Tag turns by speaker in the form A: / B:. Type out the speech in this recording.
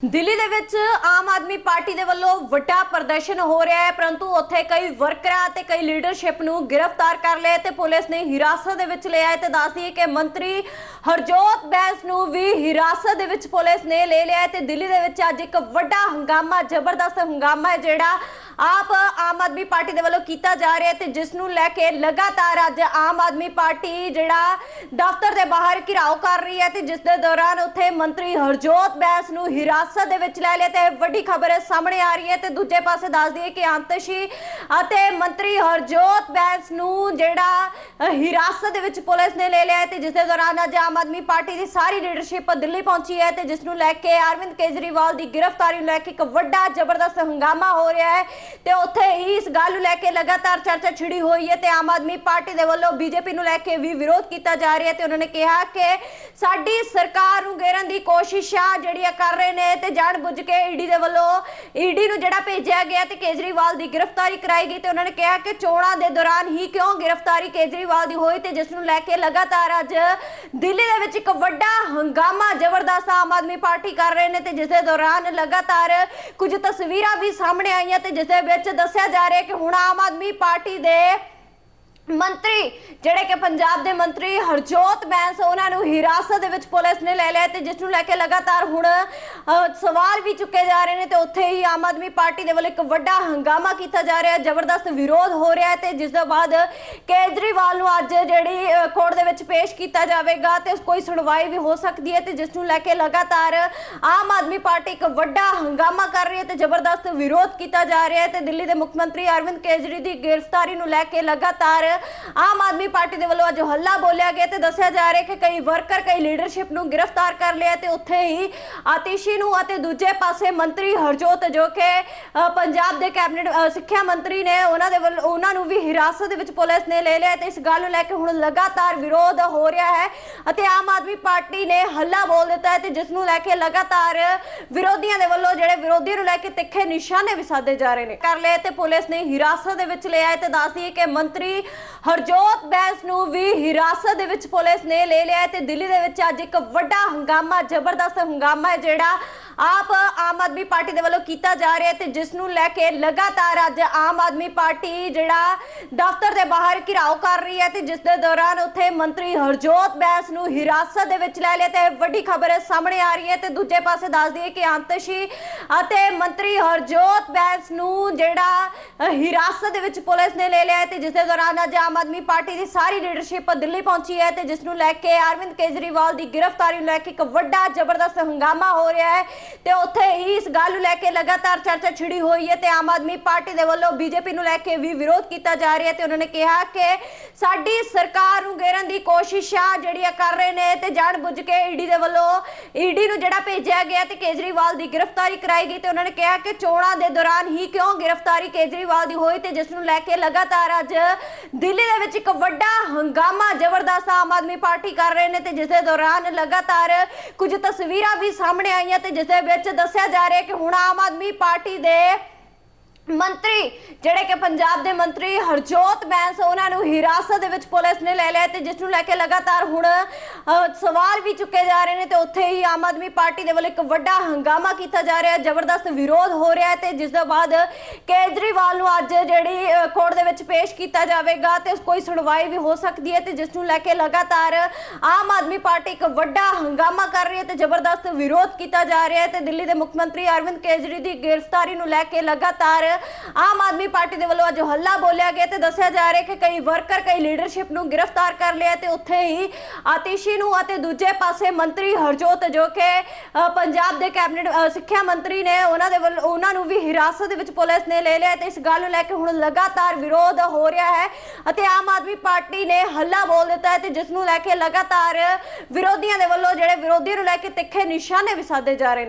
A: ਦਿੱਲੀ ਦੇ ਵਿੱਚ ਆਮ ਆਦਮੀ ਪਾਰਟੀ ਦੇ ਵੱਲੋਂ ਵੱਡਾ ਪ੍ਰਦਰਸ਼ਨ ਹੋ ਰਿਹਾ ਹੈ, ਪਰੰਤੂ ਉੱਥੇ ਕਈ ਵਰਕਰਾਂ ਤੇ ਕਈ ਲੀਡਰਸ਼ਿਪ ਨੂੰ ਗ੍ਰਿਫਤਾਰ ਕਰ ਲਿਆ ਤੇ ਪੁਲਿਸ ਨੇ ਹਿਰਾਸਤ ਦੇ ਵਿੱਚ ਲਿਆ ਹੈ ਦੱਸਦੀ ਦੱਸਦੀਏ ਕਿ ਮੰਤਰੀ ਹਰਜੋਤ ਬੈਂਸ ਨੂੰ ਵੀ ਹਿਰਾਸਤ ਦੇ ਵਿੱਚ ਪੁਲਿਸ ਨੇ ਲੈ ਲਿਆ ਹੈ ਤੇ ਦਿੱਲੀ ਦੇ ਵਿੱਚ ਅੱਜ ਇੱਕ ਵੱਡਾ ਹੰਗਾਮਾ, ਜ਼ਬਰਦਸਤ ਹੰਗਾਮਾ ਹੈ ਜਿਹੜਾ ਆਪ ਆਮ ਆਦਮੀ ਪਾਰਟੀ ਦੇ ਵੱਲੋਂ ਕੀਤਾ ਜਾ ਰਿਹਾ ਹੈ ਤੇ ਜਿਸ ਨੂੰ ਲੈ ਕੇ ਲਗਾਤਾਰ ਅੱਜ ਆਮ ਆਦਮੀ ਪਾਰਟੀ ਜਿਹੜਾ ਦਫ਼ਤਰ ਦੇ ਬਾਹਰ ਘਿਰਾਓ ਕਰ ਰਹੀ ਹੈ ਤੇ ਜਿਸ ਦੇ ਦੌਰਾਨ ਉੱਥੇ ਮੰਤਰੀ ਹਰਜੋਤ ਬੈਂਸ ਨੂੰ ਹਿਰਾਸਤ ਦੇ ਵਿੱਚ ਲੈ ਲਿਆ ਤੇ ਵੱਡੀ ਖਬਰ ਸਾਹਮਣੇ ਆ ਰਹੀ ਹੈ ਤੇ ਦੂਜੇ ਪਾਸੇ ਦੱਸ ਦਈਏ ਕਿ ਅੰਤਸ਼ੀ ਅਤੇ ਮੰਤਰੀ ਹਰਜੋਤ ਬੈਂਸ ਨੂੰ ਜਿਹੜਾ ਹਿਰਾਸਤ ਦੇ ਵਿੱਚ ਪੁਲਿਸ ਨੇ ਲੈ ਲਿਆ ਹੈ ਤੇ ਜਿਸ ਦੇ ਦੌਰਾਨ ਅੱਜ ਆਮ ਆਦਮੀ ਪਾਰਟੀ ਦੀ ਸਾਰੀ ਲੀਡਰਸ਼ਿਪ ਦਿੱਲੀ ਪਹੁੰਚੀ ਹੈ ਤੇ ਜਿਸ ਨੂੰ ਲੈ ਕੇ ਅਰਵਿੰਦ ਕੇਜਰੀਵਾਲ ਦੀ ਗ੍ਰਿਫਤਾਰੀ ਨੂੰ ਲੈ ਕੇ ਇੱਕ ਵੱਡਾ ਜ਼ਬਰਦਸਤ ਹੰਗਾਮਾ ਹੋ ਰਿਹਾ ਹੈ। ਤੇ ਉੱਥੇ ਹੀ ਇਸ ਗੱਲ ਨੂੰ ਲੈ ਕੇ ਲਗਾਤਾਰ ਚਰਚਾ ਛਿੜੀ ਹੋਈ ਹੈ ਤੇ ਆਮ ਆਦਮੀ ਪਾਰਟੀ ਦੇ ਵੱਲੋਂ ਬੀਜੇਪੀ ਨੂੰ ਲੈ ਕੇ ਵੀ ਵਿਰੋਧ ਕੀਤਾ ਜਾ ਰਿਹਾ ਤੇ ਉਹਨਾਂ ਨੇ ਕਿਹਾ ਕਿ ਸਾਡੀ ਸਰਕਾਰ ਨੂੰ ਘੇਰਨ ਦੀ ਕੋਸ਼ਿਸ਼ਾਂ ਜਿਹੜੀਆਂ ਕਰ ਰਹੇ ਨੇ ਤੇ ਜਾਣ ਬੁੱਝ ਕੇ ਈਡੀ ਦੇ ਵੱਲੋਂ ਈਡੀ ਨੂੰ ਜਿਹੜਾ ਭੇਜਿਆ ਗਿਆ ਤੇ ਕੇਜਰੀਵਾਲ ਦੀ ਗ੍ਰਿਫਤਾਰੀ ਕਰਾਈ ਗਈ ਤੇ ਉਹਨਾਂ ਨੇ ਕਿਹਾ ਕਿ ਚੋਣਾਂ ਦੇ ਦੌਰਾਨ ਹੀ ਕਿਉਂ ਗ੍ਰਿਫਤਾਰੀ ਕੇਜਰੀਵਾਲ ਦੀ ਹੋਈ ਤੇ ਜਿਸ ਨੂੰ ਲੈ ਕੇ ਲਗਾਤਾਰ ਅੱਜ ਦਿੱਲੀ ਦੇ ਵਿੱਚ ਇੱਕ ਵੱਡਾ ਹੰਗਾਮਾ ਜ਼ਬਰਦਸਤ ਆਮ ਆਦਮੀ ਪਾਰਟੀ ਕਰ ਰਹੇ ਨੇ ਤੇ ਜਿਸ ਦੇ ਦੌਰਾਨ ਲਗਾਤਾਰ ਕੁਝ ਤਸਵੀਰਾਂ ਵੀ ਸਾਹਮਣੇ ਆਈਆਂ ਤੇ ਜਿਸ ਦੇ ਵਿੱਚ ਦੱਸਿਆ ਜਾ ਰਿਹਾ ਕਿ ਹੁਣ ਆਮ ਆਦਮੀ ਪਾਰਟੀ ਦੇ ਮੰਤਰੀ, ਜਿਹੜੇ ਕਿ ਪੰਜਾਬ ਦੇ ਮੰਤਰੀ ਹਰਜੋਤ ਬੈਂਸ, ਉਹਨਾਂ ਨੂੰ ਹਿਰਾਸਤ ਦੇ ਵਿੱਚ ਪੁਲਿਸ ਨੇ ਲੈ ਲਿਆ ਤੇ ਜਿਸ ਨੂੰ ਲੈ ਕੇ ਲਗਾਤਾਰ ਹੁਣ ਸਵਾਲ ਵੀ ਚੁੱਕੇ ਜਾ ਰਹੇ ਨੇ ਤੇ ਉੱਥੇ ਹੀ ਆਮ ਆਦਮੀ ਪਾਰਟੀ ਦੇ ਵੱਲੋਂ ਇੱਕ ਵੱਡਾ ਹੰਗਾਮਾ ਕੀਤਾ ਜਾ ਰਿਹਾ ਹੈ ਜ਼ਬਰਦਸਤ ਵਿਰੋਧ ਹੋ ਰਿਹਾ ਹੈ ਤੇ ਜਿਸ ਤੋਂ ਬਾਅਦ ਕੇਜਰੀਵਾਲ ਨੂੰ ਅੱਜ ਜਿਹੜੀ ਕੋਰਟ ਦੇ ਵਿੱਚ ਪੇਸ਼ ਕੀਤਾ ਜਾਵੇਗਾ ਤੇ ਕੋਈ ਸੁਣਵਾਈ ਵੀ ਹੋ ਸਕਦੀ ਹੈ ਤੇ ਜਿਸ ਨੂੰ ਲੈ ਕੇ ਲਗਾਤਾਰ ਆਮ ਆਦਮੀ ਪਾਰਟੀ ਇੱਕ ਵੱਡਾ ਹੰਗਾਮਾ ਕਰ ਰਹੀ ਹੈ ਤੇ ਜ਼ਬਰਦਸਤ ਵਿਰੋਧ ਕੀਤਾ ਜਾ ਰਿਹਾ ਹੈ ਤੇ ਦਿੱਲੀ ਦੇ ਮੁੱਖ ਮੰਤਰੀ ਅਰਵਿੰਦ ਕੇਜਰੀ ਦੀ ਗ੍ਰਿਫਤਾਰੀ ਨੂੰ ਲੈ ਕੇ ਲਗਾਤਾਰ ਆਮ ਆਦਮੀ ਪਾਰਟੀ ਦੇ ਵੱਲੋਂ ਅੱਜ ਹੱਲਾ ਬੋਲਿਆ ਗਿਆ ਤੇ ਦੱਸਿਆ ਜਾ ਰਿਹਾ ਕਿ ਕਈ ਵਰਕਰ, ਕਈ ਲੀਡਰਸ਼ਿਪ ਨੂੰ ਗ੍ਰਿਫਤਾਰ ਕਰ ਲਿਆ ਤੇ ਉੱਥੇ ਹੀ ਆਤਿਸ਼ੀ ਨੂੰ ਅਤੇ ਦੂਜੇ ਪਾਸੇ ਮੰਤਰੀ ਹਰਜੋਤ ਜੋ ਕਿ ਪੰਜਾਬ ਦੇ ਕੈਬਨਿਟ ਸਿੱਖਿਆ ਮੰਤਰੀ ਨੇ ਉਹਨਾਂ ਦੇ ਵੱਲੋਂ, ਉਹਨਾਂ ਨੂੰ ਵੀ ਹਿਰਾਸਤ ਦੇ ਵਿੱਚ ਪੁਲਿਸ ਨੇ ਲੈ ਲਿਆ ਤੇ ਇਸ ਗੱਲ ਨੂੰ ਲੈ ਕੇ ਹੁਣ ਲਗਾਤਾਰ ਵਿਰੋਧ ਹੋ ਰਿਹਾ ਹੈ ਅਤੇ ਆਮ ਆਦਮੀ ਪਾਰਟੀ ਨੇ ਹੱਲਾ ਬੋਲ ਦਿੱਤਾ ਹੈ ਤੇ ਜਿਸ ਨੂੰ ਲੈ ਕੇ ਲਗਾਤਾਰ ਵਿਰੋਧੀਆਂ ਦੇ ਵੱਲੋਂ ਜਿਹੜੇ ਵਿਰੋਧੀਆਂ ਨੂੰ ਲੈ ਕੇ ਤਿੱਖੇ ਨਿਸ਼ਾਨੇ ਵੀ ਸਾਧੇ ਜਾ ਰਹੇ ਨੇ। ਕਰ ਲਏ ਤੇ ਪੁਲਿਸ ਨੇ ਹਿਰਾਸਤ ਦੇ ਵਿੱਚ ਲਿਆ ਤੇ ਦੱਸਦੀ ਕਿ ਮੰਤਰੀ ਹਰਜੋਤ ਬੈਂਸ ਨੂੰ ਵੀ ਹਿਰਾਸਤ ਦੇ ਵਿੱਚ ਪੁਲਿਸ ਨੇ ਲੈ ਲਿਆ ਤੇ ਦਿੱਲੀ ਦੇ ਵਿੱਚ ਅੱਜ ਇੱਕ ਵੱਡਾ ਹੰਗਾਮਾ, ਜ਼ਬਰਦਸਤ ਹੰਗਾਮਾ ਹੈ ਜਿਹੜਾ ਆਪ ਆਮ ਆਦਮੀ ਪਾਰਟੀ ਦੇ ਵੱਲੋਂ ਕੀਤਾ ਜਾ ਰਿਹਾ ਹੈ ਤੇ ਜਿਸ ਨੂੰ ਲੈ ਕੇ ਲਗਾਤਾਰ ਅੱਜ ਆਮ ਆਦਮੀ ਪਾਰਟੀ ਜਿਹੜਾ ਦਫ਼ਤਰ ਦੇ ਬਾਹਰ ਘਿਰਾਓ ਕਰ ਰਹੀ ਹੈ ਤੇ ਜਿਸ ਦੇ ਦੌਰਾਨ ਉੱਥੇ ਮੰਤਰੀ ਹਰਜੋਤ ਬੈਂਸ ਨੂੰ ਹਿਰਾਸਤ ਦੇ ਵਿੱਚ ਲੈ ਲਿਆ ਤੇ ਵੱਡੀ ਖਬਰ ਸਾਹਮਣੇ ਆ ਰਹੀ ਹੈ ਤੇ ਦੂਜੇ ਪਾਸੇ ਦੱਸ ਦਈਏ ਕਿ ਅੰਤਸ਼ੀ ਅਤੇ ਮੰਤਰੀ ਹਰਜੋਤ ਬੈਂਸ ਨੂੰ ਜਿਹੜਾ ਹਿਰਾਸਤ ਦੇ ਵਿੱਚ ਪੁਲਿਸ ਨੇ ਲੈ ਲਿਆ ਹੈ ਤੇ ਜਿਸ ਦੇ ਦੌਰਾਨ ਅੱਜ ਆਮ ਆਦਮੀ ਪਾਰਟੀ ਦੀ ਸਾਰੀ ਲੀਡਰਸ਼ਿਪ ਦਿੱਲੀ ਪਹੁੰਚੀ ਹੈ ਤੇ ਜਿਸ ਨੂੰ ਲੈ ਕੇ ਅਰਵਿੰਦ ਕੇਜਰੀਵਾਲ ਦੀ ਗ੍ਰਿਫਤਾਰੀ ਨੂੰ ਲੈ ਕੇ ਇੱਕ ਵੱਡਾ ਜ਼ਬਰਦਸਤ ਹੰਗਾਮਾ ਹੋ ਰਿਹਾ ਹੈ। ਤੇ ਉੱਥੇ ਹੀ ਇਸ ਗੱਲ ਨੂੰ ਲੈ ਕੇ ਲਗਾਤਾਰ ਚਰਚਾ ਛਿੜੀ ਹੋਈ ਹੈ ਤੇ ਆਮ ਆਦਮੀ ਪਾਰਟੀ ਦੇ ਵੱਲੋਂ ਬੀਜੇਪੀ ਨੂੰ ਲੈ ਕੇ ਵੀ ਵਿਰੋਧ ਕੀਤਾ ਜਾ ਰਿਹਾ ਤੇ ਉਹਨਾਂ ਨੇ ਕਿਹਾ ਕਿ ਸਾਡੀ ਸਰਕਾਰ ਨੂੰ ਘੇਰਨ ਦੀ ਕੋਸ਼ਿਸ਼ਾਂ ਜਿਹੜੀਆਂ ਕਰ ਰਹੇ ਨੇ ਤੇ ਜਾਣ ਬੁੱਝ ਕੇ ਈਡੀ ਦੇ ਵੱਲੋਂ ਈਡੀ ਨੂੰ ਜਿਹੜਾ ਭੇਜਿਆ ਗਿਆ ਤੇ ਕੇਜਰੀਵਾਲ ਦੀ ਗ੍ਰਿਫਤਾਰੀ ਕਰਾਈ ਗਈ ਤੇ ਉਹਨਾਂ ਨੇ ਕਿਹਾ ਕਿ ਚੋਣਾਂ ਦੇ ਦੌਰਾਨ ਹੀ ਕਿਉਂ ਗ੍ਰਿਫਤਾਰੀ ਕੇਜਰੀਵਾਲ ਦੀ ਹੋਈ ਤੇ ਜਿਸ ਨੂੰ ਲੈ ਕੇ ਲਗਾਤਾਰ ਅੱਜ ਦਿੱਲੀ ਦੇ ਵਿੱਚ ਇੱਕ ਵੱਡਾ ਹੰਗਾਮਾ ਜ਼ਬਰਦਸਤ ਆਮ ਆਦਮੀ ਪਾਰਟੀ ਕਰ ਰਹੇ ਨੇ ਤੇ ਜਿਸ ਦੇ ਦੌਰਾਨ ਲਗਾਤਾਰ ਕੁਝ ਤਸਵੀਰਾਂ ਵੀ ਸਾਹਮਣੇ ਆਈਆਂ ਤੇ ਜਿਸ ਦੇ ਵਿੱਚ ਦੱਸਿਆ ਜਾ ਰਿਹਾ ਕਿ ਹੁਣ ਆਮ ਆਦਮੀ ਪਾਰਟੀ ਦੇ ਮੰਤਰੀ, ਜਿਹੜੇ ਕਿ ਪੰਜਾਬ ਦੇ ਮੰਤਰੀ ਹਰਜੋਤ ਬੈਂਸ, ਉਹਨਾਂ ਨੂੰ ਹਿਰਾਸਤ ਦੇ ਵਿੱਚ ਪੁਲਿਸ ਨੇ ਲੈ ਲਿਆ ਤੇ ਜਿਸ ਨੂੰ ਲੈ ਕੇ ਲਗਾਤਾਰ ਹੁਣ ਸਵਾਲ ਵੀ ਚੁੱਕੇ ਜਾ ਰਹੇ ਨੇ ਤੇ ਉੱਥੇ ਹੀ ਆਮ ਆਦਮੀ ਪਾਰਟੀ ਦੇ ਵੱਲੋਂ ਇੱਕ ਵੱਡਾ ਹੰਗਾਮਾ ਕੀਤਾ ਜਾ ਰਿਹਾ ਹੈ, ਜ਼ਬਰਦਸਤ ਵਿਰੋਧ ਹੋ ਰਿਹਾ ਹੈ ਤੇ ਜਿਸ ਤੋਂ ਬਾਅਦ ਕੇਜਰੀਵਾਲ ਨੂੰ ਅੱਜ ਜਿਹੜੀ ਕੋਰਟ ਦੇ ਵਿੱਚ ਪੇਸ਼ ਕੀਤਾ ਜਾਵੇਗਾ ਤੇ ਕੋਈ ਸੁਣਵਾਈ ਵੀ ਹੋ ਸਕਦੀ ਹੈ ਤੇ ਜਿਸ ਨੂੰ ਲੈ ਕੇ ਲਗਾਤਾਰ ਆਮ ਆਦਮੀ ਪਾਰਟੀ ਇੱਕ ਵੱਡਾ ਹੰਗਾਮਾ ਕਰ ਰਹੀ ਹੈ ਤੇ ਜ਼ਬਰਦਸਤ ਵਿਰੋਧ ਕੀਤਾ ਜਾ ਰਿਹਾ ਹੈ ਤੇ ਦਿੱਲੀ ਦੇ ਮੁੱਖ ਮੰਤਰੀ ਅਰਵਿੰਦ ਕੇਜਰੀ ਦੀ ਗ੍ਰਿਫਤਾਰੀ ਨੂੰ ਲੈ ਕੇ ਲਗਾਤਾਰ ਆਮ ਆਦਮੀ ਪਾਰਟੀ ਦੇ ਵੱਲੋਂ ਅੱਜ ਹੱਲਾ ਬੋਲਿਆ ਗਿਆ ਤੇ ਦੱਸਿਆ ਜਾ ਰਿਹਾ ਕਿ ਕਈ ਵਰਕਰ, ਕਈ ਲੀਡਰਸ਼ਿਪ ਨੂੰ ਗ੍ਰਿਫਤਾਰ ਕਰ ਲਿਆ ਤੇ ਉੱਥੇ ਹੀ ਆਤਿਸ਼ੀ ਨੂੰ ਅਤੇ ਦੂਜੇ ਪਾਸੇ ਮੰਤਰੀ ਹਰਜੋਤ ਜੋ ਕਿ ਪੰਜਾਬ ਦੇ ਕੈਬਨਿਟ ਸਿੱਖਿਆ ਮੰਤਰੀ ਨੇ ਉਹਨਾਂ ਦੇ ਵੱਲੋਂ, ਉਹਨਾਂ ਨੂੰ ਵੀ ਹਿਰਾਸਤ ਦੇ ਵਿੱਚ ਪੁਲਿਸ ਨੇ ਲੈ ਲਿਆ ਤੇ ਇਸ ਗੱਲ ਨੂੰ ਲੈ ਕੇ ਹੁਣ ਲਗਾਤਾਰ ਵਿਰੋਧ ਹੋ ਰਿਹਾ ਹੈ ਅਤੇ ਆਮ ਆਦਮੀ ਪਾਰਟੀ ਨੇ ਹੱਲਾ ਬੋਲ ਦਿੱਤਾ ਹੈ ਤੇ ਜਿਸ ਨੂੰ ਲੈ ਕੇ ਲਗਾਤਾਰ ਵਿਰੋਧੀਆਂ ਦੇ ਵੱਲੋਂ ਜਿਹੜੇ ਵਿਰੋਧੀਆਂ ਨੂੰ ਲੈ ਕੇ ਤਿੱਖੇ ਨਿਸ਼ਾਨੇ ਵੀ ਸਾਧੇ ਜਾ ਰਹੇ ਨੇ।